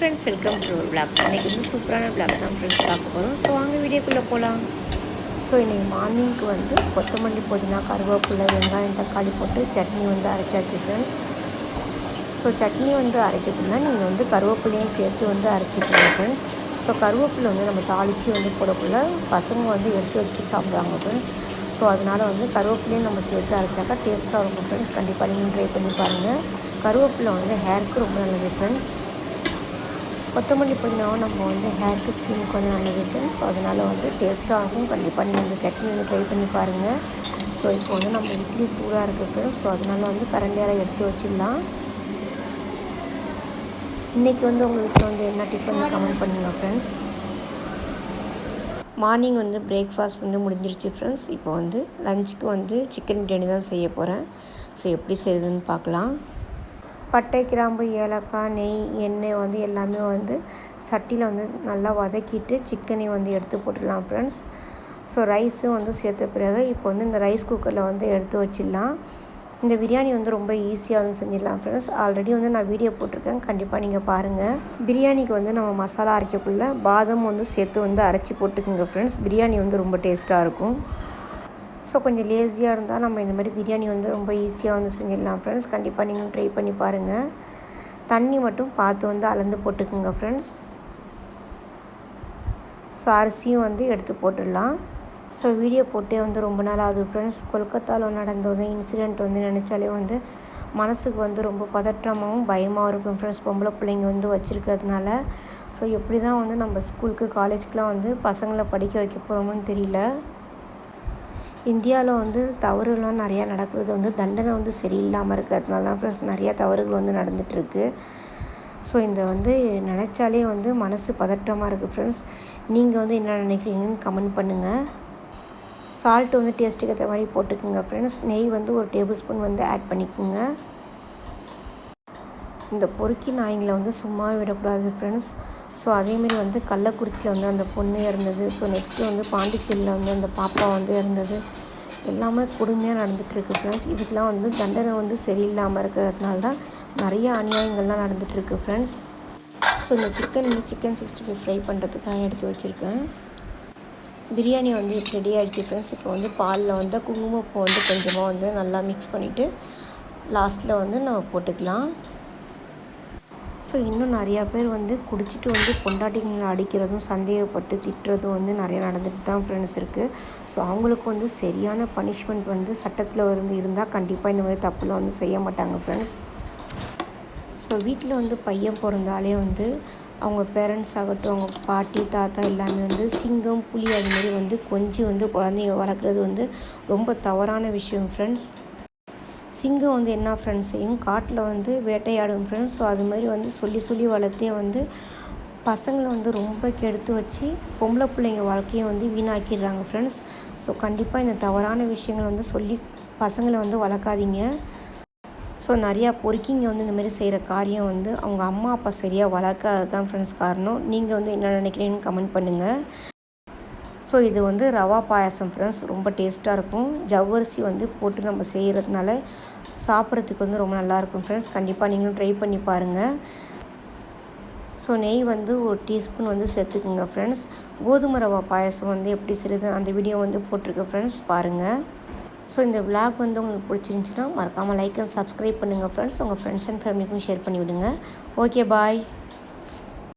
Friends welcome ஒரு vlog இன்றைக்கி வந்து சூப்பரான விளாக் தான் ஃப்ரெண்ட்ஸ் பார்க்க போகிறோம் ஸோ வாங்க வீடியோக்குள்ளே போகலாம் ஸோ இன்றைக்கி மார்னிங்க்கு வந்து கொத்தமல்லி புதினா கருவேப்பிலை வெங்காயம் தக்காளி போட்டு சட்னி வந்து அரைச்சாச்சு ஃப்ரெண்ட்ஸ் ஸோ சட்னி வந்து அரைக்கிறதுனா நீங்கள் வந்து கருவேப்பிலையும் சேர்த்து வந்து அரைச்சிக்கலாம் ஃப்ரெண்ட்ஸ் ஸோ கருவேப்பிலை வந்து நம்ம தாளித்து வந்து போடக்குள்ள பசங்க வந்து எடுத்து வச்சுட்டு சாப்பிடுவாங்க ஃப்ரெண்ட்ஸ் ஸோ அதனால் வந்து கருவேப்பிலையும் நம்ம சேர்த்து அரைச்சாக்கா டேஸ்ட்டாக இருக்கும் ஃப்ரெண்ட்ஸ் கண்டிப்பாக நீங்கள் ட்ரை பண்ணி பாருங்கள் கருவேப்பிலை வந்து ஹேருக்கு ரொம்ப நல்லது ஃப்ரெண்ட்ஸ் கொத்தமல்லி புதினாவும் நம்ம வந்து ஹேருக்கு ஸ்கின்னுக்கு வந்து நல்லது ஸோ அதனால் வந்து டேஸ்ட்டாக இருக்கும் கண்டிப்பாக நீங்கள் இந்த சட்னி வந்து ட்ரை பண்ணி பாருங்கள் ஸோ இப்போ வந்து நம்ம இட்லி சூடாக இருக்குது ஸோ அதனால் வந்து கரண்டியால் எடுத்து வச்சிடலாம். இன்றைக்கி வந்து உங்களுக்கு வந்து என்ன டிஃபன் கமெண்ட் பண்ணுங்கள் ஃப்ரெண்ட்ஸ் மார்னிங் வந்து பிரேக்ஃபாஸ்ட் வந்து முடிஞ்சிருச்சு ஃப்ரெண்ட்ஸ் இப்போ வந்து லஞ்சுக்கு வந்து சிக்கன் பிரியாணி தான் செய்ய போகிறேன் ஸோ எப்படி செய்யுதுன்னு பார்க்கலாம். பட்டை கிராம்பு ஏலக்காய் நெய் எண்ணெய் வந்து எல்லாமே வந்து சட்டியில் வந்து நல்லா வதக்கிட்டு சிக்கனை வந்து எடுத்து போட்டுடலாம் ஃப்ரெண்ட்ஸ் ஸோ ரைஸும் வந்து சேர்த்த பிறகு இப்போ வந்து இந்த ரைஸ் குக்கரில் வந்து எடுத்து வச்சிடலாம். இந்த பிரியாணி வந்து ரொம்ப ஈஸியாக வந்து செஞ்சிடலாம் ஃப்ரெண்ட்ஸ் ஆல்ரெடி வந்து நான் வீடியோ போட்டிருக்கேன். கண்டிப்பாக நீங்கள் பாருங்கள் பிரியாணிக்கு வந்து நம்ம மசாலா அரைக்கக்குள்ள பாதம் வந்து சேர்த்து வந்து அரைச்சி போட்டுக்குங்க ஃப்ரெண்ட்ஸ் பிரியாணி வந்து ரொம்ப டேஸ்ட்டாக இருக்கும். ஸோ கொஞ்சம் லேசியாக இருந்தால் நம்ம இந்த மாதிரி பிரியாணி வந்து ரொம்ப ஈஸியாக வந்து செஞ்சிடலாம் ஃப்ரெண்ட்ஸ் கண்டிப்பாக நீங்கள் ட்ரை பண்ணி பாருங்கள் தண்ணி மட்டும் பார்த்து வந்து அளந்து போட்டுக்குங்க ஃப்ரெண்ட்ஸ் ஸோ அரிசியும் வந்து எடுத்து போட்டுடலாம். ஸோ வீடியோ போட்டே வந்து ரொம்ப நாள் ஆகுது ஃப்ரெண்ட்ஸ் கொல்கத்தாவில் நடந்த வந்து இன்சிடெண்ட் வந்து நினச்சாலே வந்து மனசுக்கு வந்து ரொம்ப பதற்றமாகவும் பயமாகவும் இருக்கும் ஃப்ரெண்ட்ஸ் பொம்பளை பிள்ளைங்க வந்து வச்சுருக்கிறதுனால. ஸோ எப்படி தான் வந்து நம்ம ஸ்கூலுக்கு காலேஜ்க்கெலாம் வந்து பசங்களை படிக்க வைக்க போகிறோமோன்னு தெரியல. இந்தியாவில் வந்து தவறுலாம் நிறையா நடக்கிறது வந்து தண்டனை வந்து சரியில்லாமல் இருக்கிறதுனால தான் ஃப்ரெண்ட்ஸ் நிறையா தவறுகள் வந்து நடந்துகிட்ருக்கு ஸோ இந்த வந்து நினச்சாலே வந்து மனசு பதற்றமாக இருக்குது ஃப்ரெண்ட்ஸ் நீங்கள் வந்து என்ன நினைக்கிறீங்கன்னு கமெண்ட் பண்ணுங்கள் சால்ட் வந்து டேஸ்ட்டுக்கு ஏற்ற மாதிரி போட்டுக்கோங்க ஃப்ரெண்ட்ஸ் நெய் வந்து ஒரு டேபிள் ஸ்பூன் வந்து ஆட் பண்ணிக்கோங்க. இந்த பொறுக்கி நாய்ங்களை வந்து சும்மா விடக்கூடாது ஃப்ரெண்ட்ஸ் ஸோ அதேமாரி வந்து கள்ளக்குறிச்சியில் வந்து அந்த பொண்ணு இறந்தது. ஸோ நெக்ஸ்ட்டு வந்து பாண்டிச்சேரியில் வந்து அந்த பாப்பா வந்து இறந்தது. எல்லாமே கொடுமையாக நடந்துகிட்ருக்கு ஃப்ரெண்ட்ஸ் இதுக்கெலாம் வந்து தண்டனை வந்து சரியில்லாமல் இருக்கிறதுனால தான் நிறைய அநியாயங்கள்லாம் நடந்துகிட்ருக்கு ஃப்ரெண்ட்ஸ் ஸோ இந்த சிக்கன் வந்து சிக்கன் சிக்ஸ்டி ஃபைவ் ஃப்ரை பண்ணுறதுக்காக எடுத்து வச்சுருக்கேன். பிரியாணி வந்து ரெடி ஆகிடுச்சு ஃப்ரெண்ட்ஸ் இப்போ வந்து பாலில் வந்து குங்குமப்பூ வந்து கொஞ்சமாக வந்து நல்லா மிக்ஸ் பண்ணிவிட்டு லாஸ்ட்டில் வந்து நம்ம போட்டுக்கலாம். ஸோ இன்னும் நிறையா பேர் வந்து குடிச்சிட்டு வந்து பொண்டாட்டிங்களை அடிக்கிறதும் சந்தேகப்பட்டு திட்டுறதும் வந்து நிறையா நடந்துட்டு தான் ஃப்ரெண்ட்ஸ் இருக்குது ஸோ அவங்களுக்கு வந்து சரியான பனிஷ்மெண்ட் வந்து சட்டத்தில் வந்து இருந்தால் கண்டிப்பாக இந்த மாதிரி தப்புலாம் வந்து செய்ய மாட்டாங்க ஃப்ரெண்ட்ஸ் ஸோ வீட்டில் வந்து பையன் பிறந்தாலே வந்து அவங்க பேரண்ட்ஸ் ஆகட்டும் அவங்க பாட்டி தாத்தா எல்லாமே வந்து சிங்கம் புலி அது மாதிரி வந்து கொஞ்சம் வந்து குழந்தைய வளர்க்குறது வந்து ரொம்ப தவறான விஷயம் ஃப்ரெண்ட்ஸ் சிங்கம் வந்து என்ன ஃப்ரெண்ட்ஸ் செய்யும் காட்டில் வந்து வேட்டையாடும் ஃப்ரெண்ட்ஸ் ஸோ அது மாதிரி வந்து சொல்லி சொல்லி வளர்த்தே வந்து பசங்களை வந்து ரொம்ப கெடுத்து வச்சு பொம்பளை பிள்ளைங்க வாழ்க்கையை வந்து வீணாக்கிடுறாங்க ஃப்ரெண்ட்ஸ் ஸோ கண்டிப்பாக இந்த தவறான விஷயங்கள் வந்து சொல்லி பசங்களை வந்து வளர்க்காதீங்க. ஸோ நிறையா பொறுக்கிங்க வந்து இந்தமாரி செய்கிற காரியம் வந்து அவங்க அம்மா அப்பா சரியாக வளர்க்காது தான் ஃப்ரெண்ட்ஸ் காரணம். நீங்கள் வந்து என்ன நினைக்கிறீங்கன்னு கமெண்ட் பண்ணுங்கள் ஸோ இது வந்து ரவா பாயாசம் ஃப்ரெண்ட்ஸ் ரொம்ப டேஸ்ட்டாக இருக்கும். ஜவ்வரிசி வந்து போட்டு நம்ம செய்கிறதுனால சாப்பிட்றதுக்கு வந்து ரொம்ப நல்லாயிருக்கும் ஃப்ரெண்ட்ஸ் கண்டிப்பாக நீங்களும் ட்ரை பண்ணி பாருங்கள் ஸோ நெய் வந்து ஒரு டீஸ்பூன் வந்து சேர்த்துக்குங்க ஃப்ரெண்ட்ஸ் கோதுமை ரவா பாயாசம் வந்து எப்படி செய்யுது அந்த வீடியோ வந்து போட்டிருக்கேன் ஃப்ரெண்ட்ஸ் பாருங்கள் ஸோ இந்த விளாக் வந்து உங்களுக்கு பிடிச்சிருந்துச்சின்னா மறக்காமல் லைக் அண்ட் சப்ஸ்கிரைப் பண்ணுங்கள் ஃப்ரெண்ட்ஸ் உங்கள் ஃப்ரெண்ட்ஸ் அண்ட் ஃபேமிலிக்கும் ஷேர் பண்ணிவிடுங்க. Okay bye